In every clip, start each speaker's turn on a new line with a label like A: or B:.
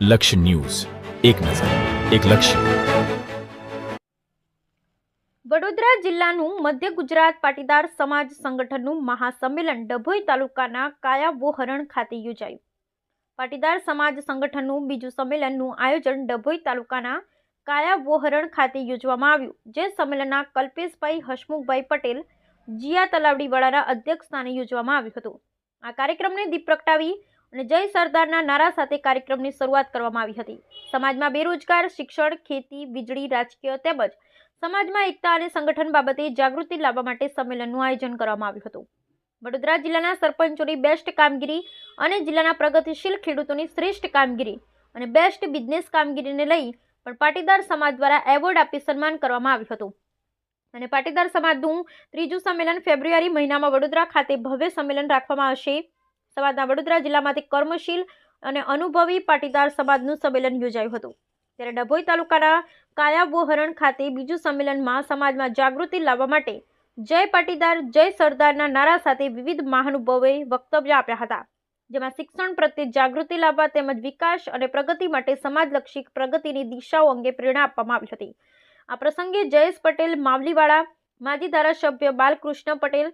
A: લક્ષ્ય ન્યૂઝ. એક નજર, એક લક્ષ્ય.
B: વડોદરા જિલ્લાનું મધ્ય ગુજરાત પાટીદાર સમાજ સંગઠનનું મહાસંમેલન ડભોઈ તાલુકાના કાયાવોહરણ ખાતે યોજાયું. પાટીદાર સમાજ સંગઠનનું બીજું સંમેલનનું આયોજન ડભોઈ તાલુકાના કાયાવોહરણ ખાતે યોજવામાં આવ્યું, જે સંમેલનના કલ્પેશભાઈ હસમુખભાઈ પટેલ, જીયા તલાવડીવાળાના અધ્યક્ષ સ્થાને યોજવામાં આવ્યું હતું. આ કાર્યક્રમને દીપ પ્રગટાવી અને જય સરદારના નારા સાથે કાર્યક્રમની શરૂઆત કરવામાં આવી હતી. સમાજમાં બેરોજગાર, શિક્ષણ, ખેતી, વીજળી, રાજકીય તેમજ સમાજમાં એકતા અને સંગઠન બાબતે જાગૃતિ લાવવા માટે સંમેલનનું આયોજન કરવામાં આવ્યું હતું. વડોદરા જિલ્લાના સરપંચોની બેસ્ટ કામગીરી અને જિલ્લાના પ્રગતિશીલ ખેડૂતોની શ્રેષ્ઠ કામગીરી અને બેસ્ટ બિઝનેસ કામગીરીને લઈ પણ પાટીદાર સમાજ દ્વારા એવોર્ડ આપી સન્માન કરવામાં આવ્યું હતું. અને પાટીદાર સમાજનું ત્રીજું સંમેલન ફેબ્રુઆરી મહિનામાં વડોદરા ખાતે ભવ્ય સંમેલન રાખવામાં આવશે. સમાજના વડોદરા જિલ્લામાંથી કર્મશીલ અને અનુભવી પાટીદાર સમાજનું સંમેલન યોજાયું હતું. ત્યારે ડભોઈ તાલુકાના કાયાવોહરણ ખાતે બીજું સંમેલનમાં સમાજમાં જાગૃતિ લાવવા માટે જય પાટીદાર, જય સરદારના નારા સાથે વિવિધ મહાનુભાવોએ વક્તવ્ય આપ્યા હતા. જેમાં શિક્ષણ પ્રત્યે જાગૃતિ લાવવા તેમજ વિકાસ અને પ્રગતિ માટે સમાજલક્ષી પ્રગતિની દિશાઓ અંગે પ્રેરણા આપવામાં આવી હતી. આ પ્રસંગે જયેશ પટેલ, માવલીવાળા, માજી ધારાસભ્ય બાલકૃષ્ણ પટેલ,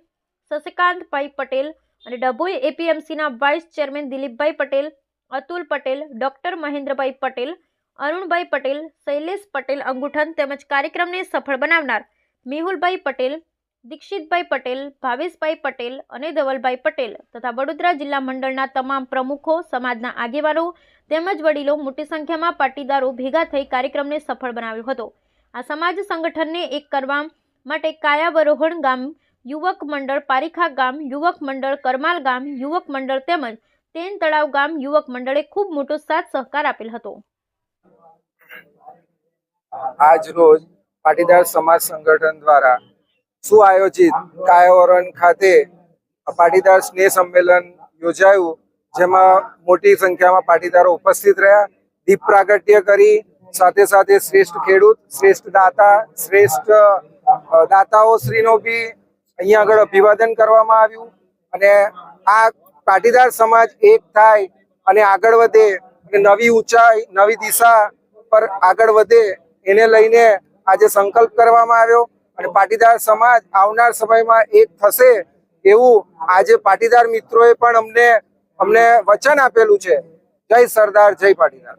B: શશિકાંતભાઈ પટેલ અને Dabhoi એપીએમસીના vice chairman Dilipbhai Patel, Atul Patel, doctor Mahendrabhai Patel, Arunbhai Patel, Shailesh Patel અંગુઠન તેમજ કાર્યક્રમને સફળ બનાવનાર મેહુલભાઈ પટેલ, દીક્ષિતભાઈ પટેલ, ભાવેશભાઈ પટેલ, અને ધવલભાઈ પટેલ તથા વડોદરા જિલ્લા મંડળના તમામ પ્રમુખો, સમાજના આગેવાનો તેમજ વડીલો મોટી સંખ્યામાં પાટીદારો ભેગા થઈ કાર્યક્રમને સફળ બનાવ્યો હતો. આ સમાજ સંગઠનને એક કરવા માટે કાયાવરોહણ ગામ યુવક મંડળ પારીખા ગામ, યુવક મંડળ કરમાલ ગામ, યુવક મંડળ તેમજ તેન તળાવ ગામ યુવક મંડળે ખૂબ મોટો સાથ સહકાર આપેલ હતો.
C: આજ રોજ પાટીદાર સમાજ સંગઠન દ્વારા સુઆયોજિત કાયાવરણ ખાતે પાટીદાર સ્નેહ સંમેલન યોજાયું, જેમાં મોટી સંખ્યામાં પાટીદારો ઉપસ્થિત રહ્યા. દીપ પ્રાગટ્ય કરી, સાથે સાથે શ્રેષ્ઠ ખેડૂત, શ્રેષ્ઠ દાતા, શ્રેષ્ઠ દાતાઓ શ્રીનો બી અહીંયા આગળ અભિવાદન કરવામાં આવ્યું અને આ પાટીદાર સમાજ એક થાય અને આગળ વધે અને નવી ઊંચાઈ, નવી દિશા પર આગળ વધે એને લઈને આજે સંકલ્પ કરવામાં આવ્યો અને પાટીદાર સમાજ આવનાર સમયમાં એક થશે એવું આજે પાટીદાર મિત્રોએ પણ અમને અમને વચન આપેલું છે. જય સરદાર, જય પાટીદાર.